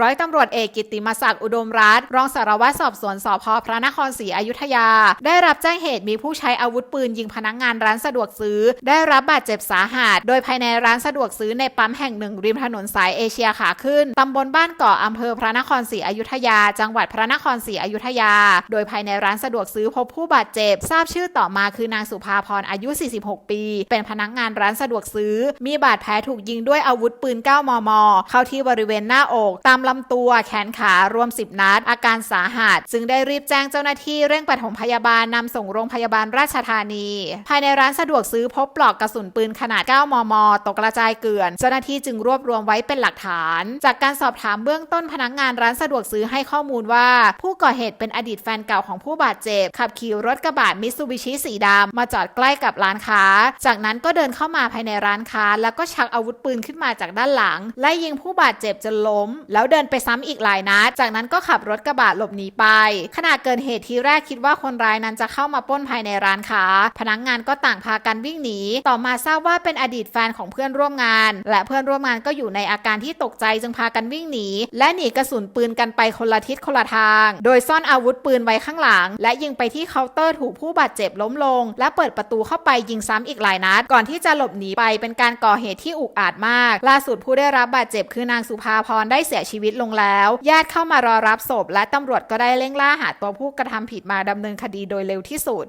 ร้อยตำรวจเอกกิติมศักดิ์อุดมรัตน์รองสารวัตรสอบสวนสพพระนครศรีอยุธยา ได้รับแจ้งเหตุมีผู้ใช้อาวุธปืนยิงพนักงานร้านสะดวกซื้อ ได้รับบาดเจ็บสาหัส โดยภายในร้านสะดวกซื้อในปั๊มแห่งหนึ่งริมถนนสายเอเชียขาขึ้นตำบลบ้านเกาะอำเภอพระนครศรีอยุธยา จังหวัดพระนครศรีอยุธยา โดยภายในร้านสะดวกซื้อพบผู้บาดเจ็บ ทราบชื่อต่อมาคือนางสุภาพรอายุ 46 ปี เป็นพนักงานร้านสะดวกซื้อ มีบาดแผลถูกยิงด้วยอาวุธปืน 9 มม เข้าที่บริเวณหน้าอกตามลำตัว แขนขารวม 10 นัด อาการสาหัสจึงได้รีบแจ้งเจ้าหน้าที่เร่งปฐมพยาบาลนำส่งโรงพยาบาลราชธานี ภายในร้านสะดวกซื้อพบปลอกกระสุนปืนขนาด 9 มม ตกกระจายเกลื่อน เจ้าหน้าที่จึงรวบรวมไว้เป็นหลักฐาน จากการสอบถามเบื้องต้นพนักงานร้านสะดวกซื้อให้ข้อมูลว่า ผู้ก่อเหตุเป็นอดีตแฟนเก่าของผู้บาดเจ็บ ขับขี่รถกระบะมิตซูบิชิสีดำมาจอดใกล้กับร้านค้า จากนั้นก็เดินเข้ามาภายในร้านค้า แล้วก็ชักอาวุธปืนขึ้นมาจากด้านหลังไล่ยิงผู้บาดเจ็บจนล้ม แล้วเดินไปซ้ำอีกหลายนัด จากนั้นก็ขับรถกระบะหลบหนีไป ขณะเกิดเหตุทีแรกคิดว่าคนร้ายนั้นจะเข้ามาป้นภายในร้านค้า พนักงานก็ต่างพากันวิ่งหนี ต่อมาทราบว่าเป็นอดีตแฟนของเพื่อนร่วมงาน และเพื่อนร่วมงานก็อยู่ในอาการที่ตกใจจึงพากันวิ่งหนี และหนีกระสุนปืนกันไปคนละทิศคนละทาง โดยซ่อนอาวุธปืนไว้ข้างหลัง และยิงไปที่เคาน์เตอร์ถูกผู้บาดเจ็บล้มลง และเปิดประตูเข้าไปยิงซ้ำอีกหลายนัด ก่อนที่จะหลบหนีไปเป็นการก่อเหตุที่อุกอาจมาก ล่าสุดผู้ได้รับบาดเจ็บคือนางสุภาพรได้เสียชชีวิตลงแล้ว ญาติเข้ามารอรับศพและตำรวจก็ได้เร่งล่าหาตัวผู้กระทำผิดมาดำเนินคดีโดยเร็วที่สุด